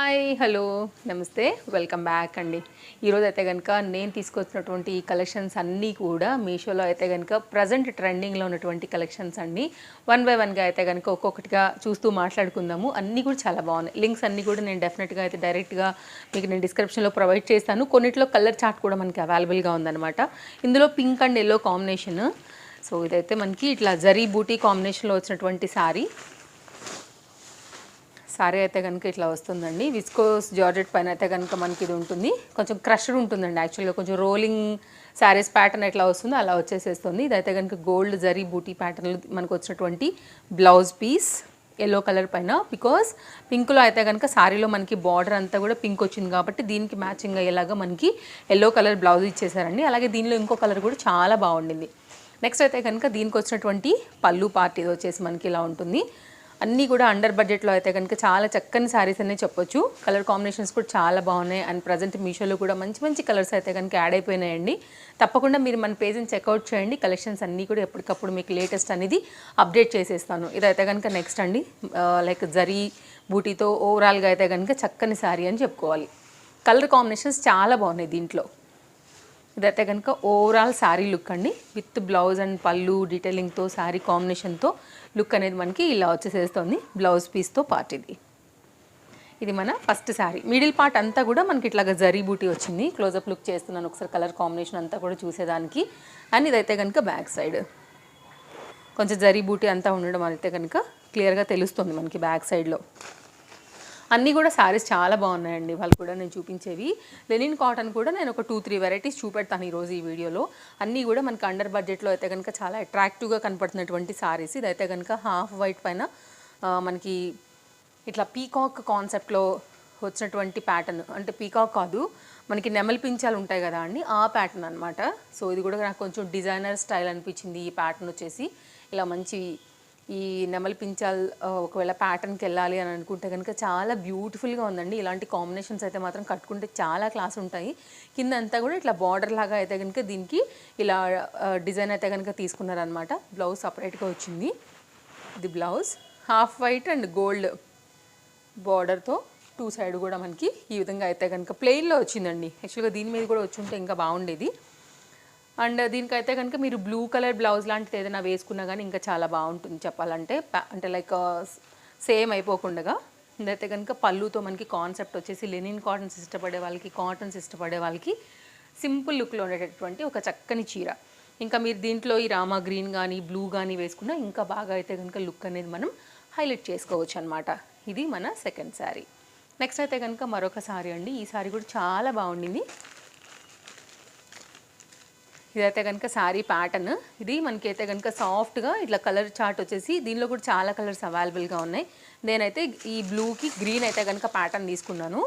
Hi hello నమస్తే. Welcome back అండి. ఈరోజు అయితే కనుక నేను తీసుకొచ్చినటువంటి ఈ కలెక్షన్స్ అన్నీ కూడా మీషోలో అయితే కనుక ప్రజెంట్ ట్రెండింగ్లో ఉన్నటువంటి కలెక్షన్స్ అండి. వన్ బై వన్గా అయితే కనుక ఒక్కొక్కటిగా చూస్తూ మాట్లాడుకుందాము. అన్నీ కూడా చాలా బాగున్నాయి. లింక్స్ అన్నీ కూడా నేను డెఫినెట్గా అయితే డైరెక్ట్గా మీకు నేను డిస్క్రిప్షన్లో ప్రొవైడ్ చేస్తాను. కొన్నిట్లో కలర్ చార్ట్ కూడా మనకి అవైలబుల్గా ఉందన్నమాట. ఇందులో pink and yellow combination so ఇదైతే మనకి ఇట్లా జరీ బూటీ కాంబినేషన్లో వచ్చినటువంటి శారీ సారీ అయితే కనుక ఇట్లా వస్తుందండి. విస్కోస్ జార్జెట్ పైన అయితే కనుక మనకి ఇది ఉంటుంది. కొంచెం క్రష్డ్ ఉంటుందండి. యాక్చువల్గా కొంచెం రోలింగ్ శారీస్ ప్యాటర్న్ ఎట్లా వస్తుందో అలా వచ్చేసేస్తుంది. ఇదైతే కనుక గోల్డ్ జరీ బూటీ ప్యాటర్న్లో మనకు వచ్చినటువంటి బ్లౌజ్ పీస్. ఎల్లో కలర్ పైన బికాస్ పింక్లో అయితే కనుక శారీలో మనకి బార్డర్ అంతా కూడా పింక్ వచ్చింది కాబట్టి దీనికి మ్యాచింగ్ అయ్యేలాగా మనకి ఎల్లో కలర్ బ్లౌజ్ ఇచ్చేసారండి. అలాగే దీనిలో ఇంకో కలర్ కూడా చాలా బాగుండింది. నెక్స్ట్ అయితే కనుక దీనికి వచ్చినటువంటి పళ్ళు పార్ట్ ఇది వచ్చేసి మనకి ఇలా ఉంటుంది. అన్నీ కూడా అండర్ బడ్జెట్లో అయితే కనుక చాలా చక్కని శారీస్ అనే చెప్పొచ్చు. కలర్ కాంబినేషన్స్ కూడా చాలా బాగున్నాయి. అండ్ ప్రజెంట్ మీషోలో కూడా మంచి మంచి కలర్స్ అయితే కనుక యాడ్ అయిపోయినాయండి. తప్పకుండా మీరు మన పేజ్ని చెక్అవుట్ చేయండి. కలెక్షన్స్ అన్నీ కూడా ఎప్పటికప్పుడు మీకు లేటెస్ట్ అనేది అప్డేట్ చేసేస్తాను. ఇదైతే కనుక నెక్స్ట్ అండి. లైక్ జరీ బూటీతో ఓవరాల్గా అయితే కనుక చక్కని శారీ అని చెప్పుకోవాలి. కలర్ కాంబినేషన్స్ చాలా బాగున్నాయి దీంట్లో. ఇదైతే కనుక ఓవరాల్ శారీ లుక్ అండి. విత్ బ్లౌజ్ అండ్ పళ్ళు డీటెయిలింగ్తో శారీ కాంబినేషన్తో లుక్ అనేది మనకి ఇలా వచ్చేసేస్తుంది. బ్లౌజ్ పీస్తో పార్ట్ ఇది. ఇది మన ఫస్ట్ శారీ మిడిల్ పార్ట్ అంతా కూడా మనకి ఇట్లాగా జరీ బూటీ వచ్చింది. క్లోజప్ లుక్ చేస్తున్నాను. ఒకసారి కలర్ కాంబినేషన్ అంతా కూడా చూసేదానికి. అండ్ ఇదైతే కనుక బ్యాక్ సైడ్ కొంచెం జరీ బూటీ అంతా ఉండడం అయితే కనుక క్లియర్గా తెలుస్తుంది మనకి బ్యాక్ సైడ్లో అన్నీ కూడా శారీస్ చాలా బాగున్నాయండి. వాళ్ళు కూడా నేను చూపించేవి. లెనిన్ కాటన్ కూడా నేను ఒక టూ త్రీ వెరైటీస్ చూపెడతాను ఈరోజు ఈ వీడియోలో. అన్నీ కూడా మనకి అండర్ బడ్జెట్లో అయితే కనుక చాలా అట్రాక్టివ్గా కనపడుతున్నటువంటి శారీస్ ఇదైతే కనుక హాఫ్ వైట్ పైన మనకి ఇట్లా పీకాక్ కాన్సెప్ట్లో వచ్చినటువంటి ప్యాటర్న్ అంటే పీకాక్ కాదు మనకి నెమలి పించాలు ఉంటాయి కదా అండి ఆ ప్యాటర్న్ అనమాట సో ఇది కూడా నాకు కొంచెం డిజైనర్ స్టైల్ అనిపించింది ఈ ప్యాటర్న్ వచ్చేసి. ఇలా మంచి ఈ నెమలి పించాల్ ఒకవేళ ప్యాటర్న్కి వెళ్ళాలి అని అనుకుంటే కనుక చాలా బ్యూటిఫుల్గా ఉందండి. ఇలాంటి కాంబినేషన్స్ అయితే మాత్రం కట్టుకుంటే చాలా క్లాస్ ఉంటాయి. కింద అంతా కూడా ఇట్లా బార్డర్ లాగా అయితే కనుక దీనికి ఇలా డిజైన్ అయితే కనుక తీసుకున్నారనమాట బ్లౌజ్ సపరేట్గా వచ్చింది. ఇది blouse half white and gold బార్డర్తో టూ సైడ్ కూడా మనకి ఈ విధంగా అయితే కనుక ప్లెయిన్లో వచ్చిందండి. యాక్చువల్గా దీని మీద కూడా వచ్చి ఉంటే ఇంకా బాగుండేది. అండ్ దీనికైతే కనుక మీరు బ్లూ కలర్ బ్లౌజ్ లాంటిది ఏదైనా వేసుకున్నా కానీ ఇంకా చాలా బాగుంటుంది చెప్పాలంటే. అంటే లైక్ సేమ్ uh, అయిపోకుండా ఇదైతే కనుక పళ్ళుతో మనకి కాన్సెప్ట్ వచ్చేసి లెనిన్ కాటన్స్ ఇష్టపడే వాళ్ళకి కాటన్స్ ఇష్టపడే వాళ్ళకి సింపుల్ లుక్లో ఉండేటటువంటి ఒక చక్కని చీర. ఇంకా మీరు దీంట్లో ఈ రామా గ్రీన్ కానీ బ్లూ కానీ వేసుకున్నా ఇంకా బాగా అయితే కనుక లుక్ అనేది మనం హైలైట్ చేసుకోవచ్చు అనమాట ఇది మన సెకండ్ శారీ నెక్స్ట్ అయితే కనుక మరొక శారీ అండి. ఈ శారీ కూడా చాలా బాగుండింది. ఇదైతే కనుక శారీ ప్యాటర్న్ ఇది మనకైతే కనుక సాఫ్ట్గా ఇట్లా కలర్ చార్ట్ వచ్చేసి దీనిలో కూడా చాలా కలర్స్ అవైలబుల్గా ఉన్నాయి. నేనైతే ఈ బ్లూకి గ్రీన్ అయితే కనుక ప్యాటర్న్ తీసుకున్నాను.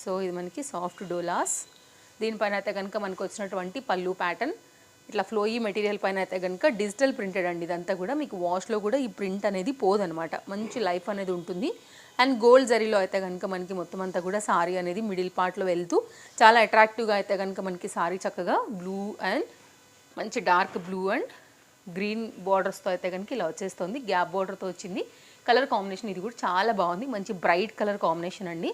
సో ఇది మనకి సాఫ్ట్ డోలాస్ దీనిపైన అయితే కనుక మనకు వచ్చినటువంటి పళ్ళు ప్యాటర్న్ ఇట్లా ఫ్లోయీ మెటీరియల్ పైన అయితే కనుక డిజిటల్ ప్రింటెడ్ అండి ఇదంతా కూడా. మీకు వాష్లో కూడా ఈ ప్రింట్ అనేది పోదనమాట మంచి లైఫ్ అనేది ఉంటుంది. అండ్ గోల్డ్ జరీలో అయితే కనుక మనకి మొత్తం అంతా కూడా సారీ అనేది మిడిల్ పార్ట్లో వెళ్తూ చాలా అట్రాక్టివ్గా అయితే కనుక మనకి సారీ చక్కగా బ్లూ అండ్ మంచి డార్క్ బ్లూ అండ్ గ్రీన్ బార్డర్స్తో అయితే కనుక ఇలా వచ్చేస్తుంది. గ్యాప్ బార్డర్తో వచ్చింది. కలర్ కాంబినేషన్ ఇది కూడా చాలా బాగుంది. మంచి బ్రైట్ కలర్ కాంబినేషన్ అండి.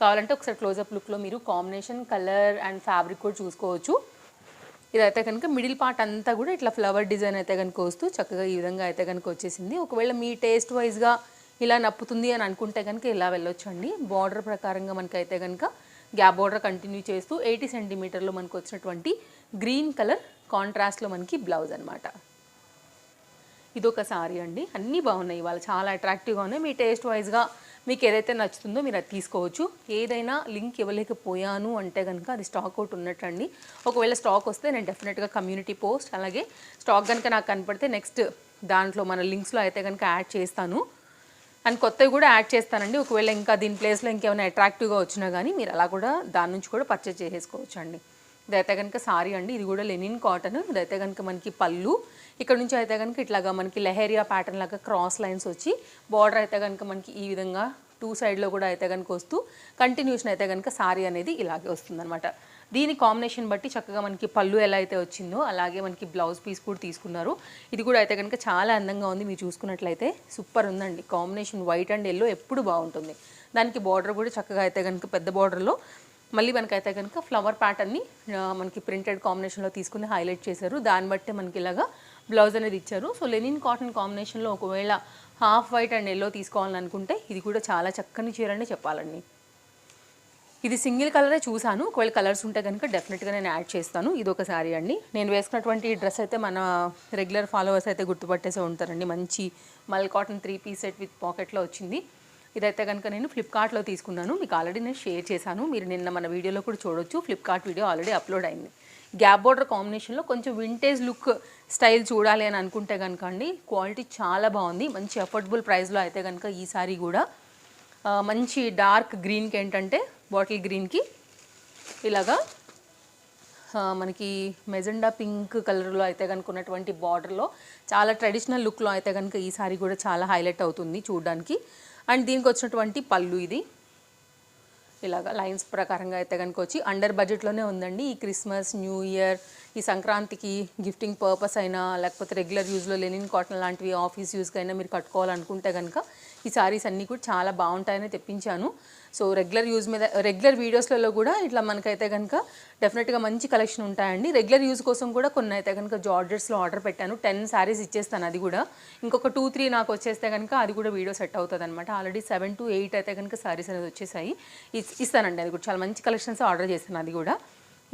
కావాలంటే ఒకసారి క్లోజప్ లుక్లో మీరు కాంబినేషన్ కలర్ అండ్ ఫ్యాబ్రిక్ కూడా చూసుకోవచ్చు. ఇదైతే కనుక మిడిల్ పార్ట్ అంతా కూడా ఇట్లా ఫ్లవర్ డిజైన్ అయితే కనుక వస్తూ చక్కగా ఈ విధంగా అయితే కనుక వచ్చేసింది. ఒకవేళ మీ టేస్ట్ వైజ్గా ఇలా నప్పుతుంది అని అనుకుంటే కనుక ఇలా వెళ్ళొచ్చండి. బార్డర్ ప్రకారంగా మనకైతే కనుక గ్యాప్ బార్డర్ కంటిన్యూ చేస్తూ ఎయిటీ సెంటీమీటర్లో మనకు వచ్చినటువంటి గ్రీన్ కలర్ కాంట్రాస్ట్లో మనకి బ్లౌజ్ అనమాట ఇదొక సారీ అండి. అన్నీ బాగున్నాయి ఇవాళ. చాలా అట్రాక్టివ్గా ఉన్నాయి. మీ టేస్ట్ వైజ్గా మీకు ఏదైతే నచ్చుతుందో మీరు అది తీసుకోవచ్చు. ఏదైనా లింక్ ఇవ్వలేకపోయాను అంటే కనుక అది స్టాక్ అవుట్ ఉన్నట్టండి. ఒకవేళ స్టాక్ వస్తే నేను డెఫినెట్గా కమ్యూనిటీ పోస్ట్ అలాగే స్టాక్ కనుక నాకు కనపడితే నెక్స్ట్ దాంట్లో మన లింక్స్లో అయితే కనుక యాడ్ చేస్తాను. అండ్ కొత్తవి కూడా యాడ్ చేస్తానండి. ఒకవేళ ఇంకా దీని ప్లేస్లో ఇంకేమైనా అట్రాక్టివ్గా వచ్చినా కానీ మీరు అలా కూడా దాని నుంచి కూడా పర్చేజ్ చేసేసుకోవచ్చు అండి ఇదైతే కనుక సారీ అండి. ఇది కూడా లెనిన్ కాటన్ ఇదైతే కనుక మనకి పళ్ళు. ఇక్కడ నుంచి అయితే కనుక ఇట్లాగా మనకి లెహేరియా ప్యాటర్న్ లాగా క్రాస్ లైన్స్ వచ్చి బార్డర్ అయితే కనుక మనకి ఈ విధంగా టూ సైడ్లో కూడా అయితే కనుక వస్తూ కంటిన్యూషన్ అయితే కనుక సారీ అనేది ఇలాగే వస్తుందన్నమాట. దీని కాంబినేషన్ బట్టి చక్కగా మనకి పళ్ళు ఎలా అయితే వచ్చిందో అలాగే మనకి బ్లౌజ్ పీస్ కూడా తీసుకున్నారు. ఇది కూడా అయితే కనుక చాలా అందంగా ఉంది. మీరు చూసుకున్నట్లయితే సూపర్ ఉందండి. కాంబినేషన్ వైట్ అండ్ ఎల్లో ఎప్పుడు బాగుంటుంది. దానికి బార్డర్ కూడా చక్కగా అయితే కనుక పెద్ద బార్డర్లో మళ్ళీ మనకైతే కనుక ఫ్లవర్ ప్యాటర్న్ని మనకి ప్రింటెడ్ కాంబినేషన్లో తీసుకుని హైలైట్ చేశారు. దాన్ని బట్టే మనకి ఇలాగా బ్లౌజ్ అనేది ఇచ్చారు. సో లెనిన్ కాటన్ కాంబినేషన్లో ఒకవేళ హాఫ్ వైట్ అండ్ ఎల్లో తీసుకోవాలని అనుకుంటే ఇది కూడా చాలా చక్కని చీరని చెప్పాలండి. ఇది సింగిల్ కలరే చూశాను. ఒకవేళ కలర్స్ ఉంటే కనుక డెఫినెట్గా నేను యాడ్ చేస్తాను. ఇది ఒక శారీ అండి. నేను వేసుకున్నటువంటి డ్రెస్ అయితే మన రెగ్యులర్ ఫాలోవర్స్ అయితే గుర్తుపట్టేసే ఉంటారండి. మంచి mul cotton three piece set with పాకెట్లో వచ్చింది. ఇదైతే కనుక నేను ఫ్లిప్కార్ట్లో తీసుకున్నాను. మీకు ఆల్రెడీ నేను షేర్ చేశాను. మీరు నిన్న మన వీడియోలో కూడా చూడొచ్చు. ఫ్లిప్కార్ట్ వీడియో ఆల్రెడీ అప్లోడ్ అయింది. గ్యాప్ బోర్డర్ కాంబినేషన్లో కొంచెం వింటేజ్ లుక్ స్టైల్ చూడాలి అని అనుకుంటే కనుక అండి క్వాలిటీ చాలా బాగుంది. మంచి అఫోర్డబుల్ ప్రైస్లో అయితే కనుక ఈ సారీ కూడా. మంచి డార్క్ గ్రీన్కి ఏంటంటే బాటిల్ గ్రీన్కి ఇలాగా మనకి మెజెండా పింక్ కలర్లో అయితే కనుక ఉన్నటువంటి బార్డర్లో చాలా ట్రెడిషనల్ లుక్లో అయితే కనుక ఈ సారీ కూడా చాలా హైలైట్ అవుతుంది చూడడానికి. అండ్ దీనికి వచ్చినటువంటి పళ్ళు ఇది. ఇలాగ లైన్స్ ప్రకారంగా అయితే కనుక వచ్చి అండర్ బడ్జెట్లోనే ఉందండి. ఈ క్రిస్మస్ న్యూ ఇయర్ ఈ సంక్రాంతికి గిఫ్టింగ్ పర్పస్ అయినా లేకపోతే రెగ్యులర్ యూజ్లో లెనిన్ కాటన్ లాంటివి ఆఫీస్ యూస్కి అయినా మీరు కట్టుకోవాలనుకుంటే కనుక ఈ సారీస్ అన్నీ కూడా చాలా బాగుంటాయని తెప్పించాను. సో రెగ్యులర్ యూజ్ మీద రెగ్యులర్ వీడియోస్లలో కూడా ఇట్లా మనకైతే కనుక డెఫినెట్గా మంచి కలెక్షన్ ఉంటాయండి. రెగ్యులర్ యూజ్ కోసం కూడా కొన్ని అయితే కనుక జార్జెట్స్లో ఆర్డర్ పెట్టాను. టెన్ శారీస్ ఇచ్చేస్తాను అది కూడా. ఇంకొక టూ త్రీ నాకు వచ్చేస్తే కనుక అది కూడా వీడియో సెట్ అవుతుంది అనమాట ఆల్రెడీ సెవెన్ టు ఎయిట్ అయితే కనుక శారీస్ అనేది వచ్చేసాయి. ఇస్తానండి అది కూడా. చాలా మంచి కలెక్షన్స్ ఆర్డర్ చేస్తాను అది కూడా.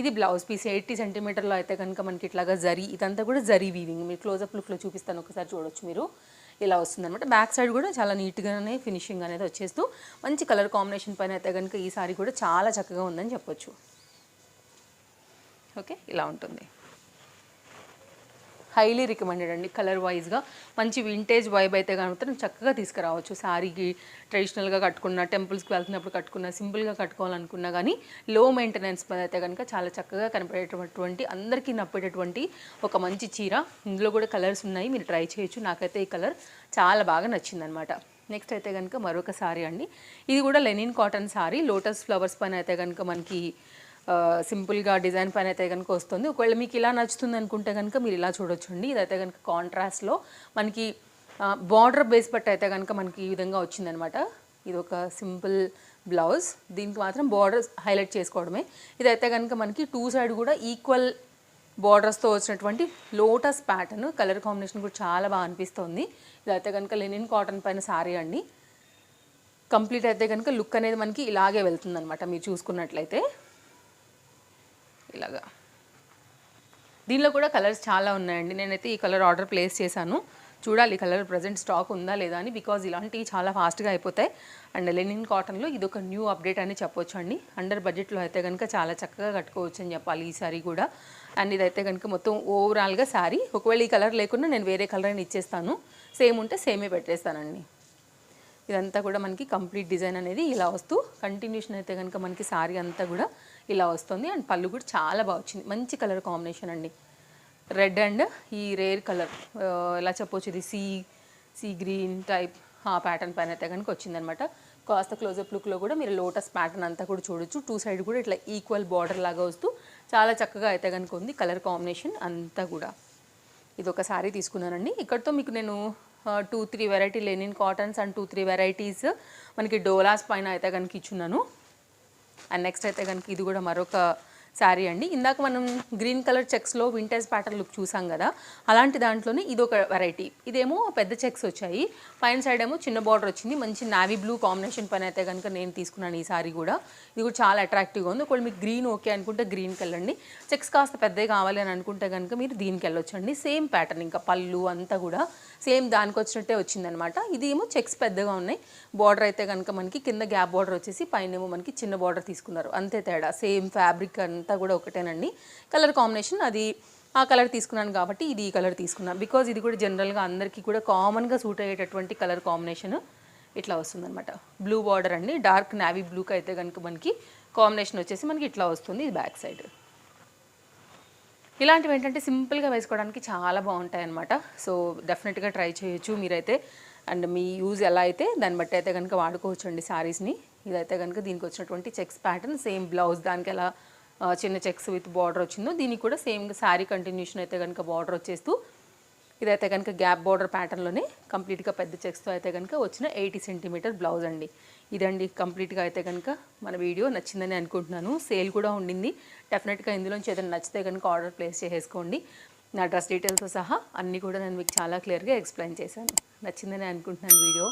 ఇది బ్లౌజ్ పీస్ ఎయిటీ సెంటీమీటర్లో అయితే కనుక మనకి ఇట్లాగా జరీ ఇదంతా కూడా జరీ వీవింగ్ మీరు క్లోజప్ లుక్లో చూపిస్తాను ఒకసారి చూడొచ్చు మీరు. ఇలా వస్తుందన్నమాట. బ్యాక్ సైడ్ కూడా చాలా నీట్గానే ఫినిషింగ్ అనేది వచ్చేస్తూ మంచి కలర్ కాంబినేషన్ పైన అయితే కనుక ఈ సారీ కూడా చాలా చక్కగా ఉందని చెప్పొచ్చు. ఓకే ఇలా ఉంటుంది. హైలీ రికమెండెడ్ అండి కలర్ వైజ్గా మంచి వింటేజ్ వైబ్ అయితే కనుక చక్కగా తీసుకురావచ్చు. శారీకి ట్రెడిషనల్గా కట్టుకున్న టెంపుల్స్కి వెళ్తున్నప్పుడు కట్టుకున్న సింపుల్గా కట్టుకోవాలనుకున్నా కానీ లో మెయింటెనెన్స్ మీద అయితే కనుక చాలా చక్కగా కనపడేటటువంటి అందరికీ నప్పేటటువంటి ఒక మంచి చీర. ఇందులో కూడా కలర్స్ ఉన్నాయి. మీరు ట్రై చేయొచ్చు. నాకైతే ఈ కలర్ చాలా బాగా నచ్చిందనమాట నెక్స్ట్ అయితే కనుక మరొక సారీ అండి. ఇది కూడా linen cotton sari lotus flowers పైన అయితే కనుక మనకి సింపుల్గా డిజైన్ పైన అయితే కనుక వస్తుంది. ఒకవేళ మీకు ఇలా నచ్చుతుంది అనుకుంటే కనుక మీరు ఇలా చూడొచ్చండి. ఇదైతే కనుక కాంట్రాస్ట్లో మనకి బార్డర్ బేస్ బట్టి అయితే కనుక మనకి ఈ విధంగా వచ్చిందనమాట. ఇది ఒక సింపుల్ బ్లౌజ్. దీనికి మాత్రం బార్డర్ హైలైట్ చేసుకోవడమే. ఇదైతే కనుక మనకి టూ సైడ్ కూడా ఈక్వల్ బార్డర్స్తో వచ్చినటువంటి లోటస్ ప్యాటర్న్ కలర్ కాంబినేషన్ కూడా చాలా బాగా అనిపిస్తుంది. ఇదైతే కనుక లెనిన్ కాటన్ పైన సారీ అండి. కంప్లీట్ అయితే కనుక లుక్ అనేది మనకి ఇలాగే వెళ్తుందనమాట మీరు చూసుకున్నట్లయితే. ఇలాగా. దీనిలో కూడా కలర్స్ చాలా ఉన్నాయండి. నేనైతే ఈ కలర్ ఆర్డర్ ప్లేస్ చేశాను. చూడాలి కలర్ ప్రజెంట్ స్టాక్ ఉందా లేదా అని బికాజ్ ఇలాంటివి చాలా ఫాస్ట్గా అయిపోతాయి. అండ్ లెనిన్ కాటన్లో ఇది ఒక న్యూ అప్డేట్ అని చెప్పొచ్చు అండి. అండర్ బడ్జెట్లో అయితే కనుక చాలా చక్కగా కట్టుకోవచ్చు అని చెప్పాలి ఈ సారీ కూడా. అండ్ ఇదైతే కనుక మొత్తం ఓవరాల్గా శారీ ఒకవేళ ఈ కలర్ లేకుండా నేను వేరే కలర్ అని ఇచ్చేస్తాను. సేమ్ ఉంటే సేమే పెట్టేస్తానండి. ఇదంతా కూడా మనకి కంప్లీట్ డిజైన్ అనేది ఇలా వస్తూ కంటిన్యూషన్ అయితే కనుక మనకి శారీ అంతా కూడా ఇలా వస్తుంది. అండ్ పళ్ళు కూడా చాలా బాగా వచ్చింది. మంచి కలర్ కాంబినేషన్ అండి. రెడ్ అండ్ ఈ రేర్ కలర్. ఎలా చెప్పొచ్చు ఇది సీ సీ గ్రీన్ టైప్ ఆ ప్యాటర్న్ పైన అయితే కనుక వచ్చిందనమాట. కాస్త క్లోజప్ లుక్లో కూడా మీరు లోటస్ ప్యాటర్న్ అంతా కూడా చూడొచ్చు. టూ సైడ్ కూడా ఇట్లా ఈక్వల్ బార్డర్ లాగా వస్తూ చాలా చక్కగా అయితే కనుక ఉంది కలర్ కాంబినేషన్ అంతా కూడా. ఇది ఒక శారీ తీసుకున్నానండి. ఇక్కడతో మీకు నేను two three variety linen cottons and two three varieties మనకి డోలాస్ పైన అయితే కనుక ఇచ్చున్నాను. అండ్ నెక్స్ట్ అయితే కనుక ఇది కూడా మరొక శారీ అండి. ఇందాక మనం గ్రీన్ కలర్ చెక్స్లో వింటేజ్ ప్యాటర్న్ లుక్ చూసాం కదా అలాంటి దాంట్లోనే ఇది ఒక వెరైటీ. ఇదేమో పెద్ద చెక్స్ వచ్చాయి. పైన సైడ్ ఏమో చిన్న బార్డర్ వచ్చింది. మంచి నావీ బ్లూ కాంబినేషన్ పైన అయితే కనుక నేను తీసుకున్నాను ఈ సారీ కూడా. ఇది కూడా చాలా అట్రాక్టివ్గా ఉంది. ఒకవేళ మీకు గ్రీన్ ఓకే అనుకుంటే గ్రీన్కి వెళ్ళండి చెక్స్ కాస్త పెద్దవి కావాలి అని అనుకుంటే కనుక మీరు దీనికి వెళ్ళొచ్చండి. సేమ్ ప్యాటర్న్ ఇంకా పళ్ళు అంతా కూడా సేమ్ దానికి వచ్చినట్టే వచ్చిందనమాట. ఇది ఏమో చెక్స్ పెద్దగా ఉన్నాయి. బార్డర్ అయితే కనుక మనకి కింద గ్యాప్ బార్డర్ వచ్చేసి పైన ఏమో మనకి చిన్న బార్డర్ తీసుకున్నారు. అంతే తేడా. సేమ్ ఫ్యాబ్రిక్ అంతా కూడా ఒకటేనండి. కలర్ కాంబినేషన్ అది ఆ కలర్ తీసుకున్నాను కాబట్టి ఇది ఈ కలర్ తీసుకున్నాను. బికాజ్ ఇది కూడా జనరల్గా అందరికీ కూడా కామన్గా సూట్ అయ్యేటటువంటి కలర్ కాంబినేషన్ ఇట్లా వస్తుందన్నమాట. బ్లూ బార్డర్ అండి. డార్క్ నావీ బ్లూకి అయితే కనుక మనకి కాంబినేషన్ వచ్చేసి మనకి ఇట్లా వస్తుంది ఇది బ్యాక్ సైడ్ ఇలాంటివి ఏంటంటే సింపుల్గా వేసుకోవడానికి చాలా బాగుంటాయి అనమాట సో డెఫినెట్గా ట్రై చేయొచ్చు మీరైతే. అండ్ మీ యూజ్ ఎలా అయితే దాన్ని బట్టి అయితే కనుక వాడుకోవచ్చు అండి శారీస్ని ఇదైతే కనుక దీనికి వచ్చినటువంటి చెక్స్ ప్యాటర్న్ సేమ్ బ్లౌజ్ దానికి ఎలా చిన్న చెక్స్ విత్ బార్డర్ వచ్చిందో దీనికి కూడా సేమ్ శారీ కంటిన్యూషన్ అయితే కనుక బార్డర్ వచ్చేస్తూ ఇదైతే కనుక గ్యాప్ బార్డర్ ప్యాటర్న్లోనే కంప్లీట్గా పెద్ద చెక్స్తో అయితే కనుక వచ్చిన ఎయిటీ సెంటీమీటర్ బ్లౌజ్ అండి. ఇదండి కంప్లీట్గా అయితే కనుక మన వీడియో నచ్చిందని అనుకుంటున్నాను. సేల్ కూడా ఉండింది. డెఫినెట్గా ఇందులోంచి ఏదైనా నచ్చితే కనుక ఆర్డర్ ప్లేస్ చేసేసుకోండి. నా డ్రెస్ డీటెయిల్స్తో సహా అన్నీ కూడా నేను మీకు చాలా క్లియర్గా ఎక్స్ప్లెయిన్ చేశాను. నచ్చిందని అనుకుంటున్నాను వీడియో.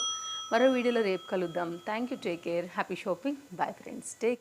మరో వీడియోలో రేపు కలుద్దాం. Thank you take care happy shopping bye friends take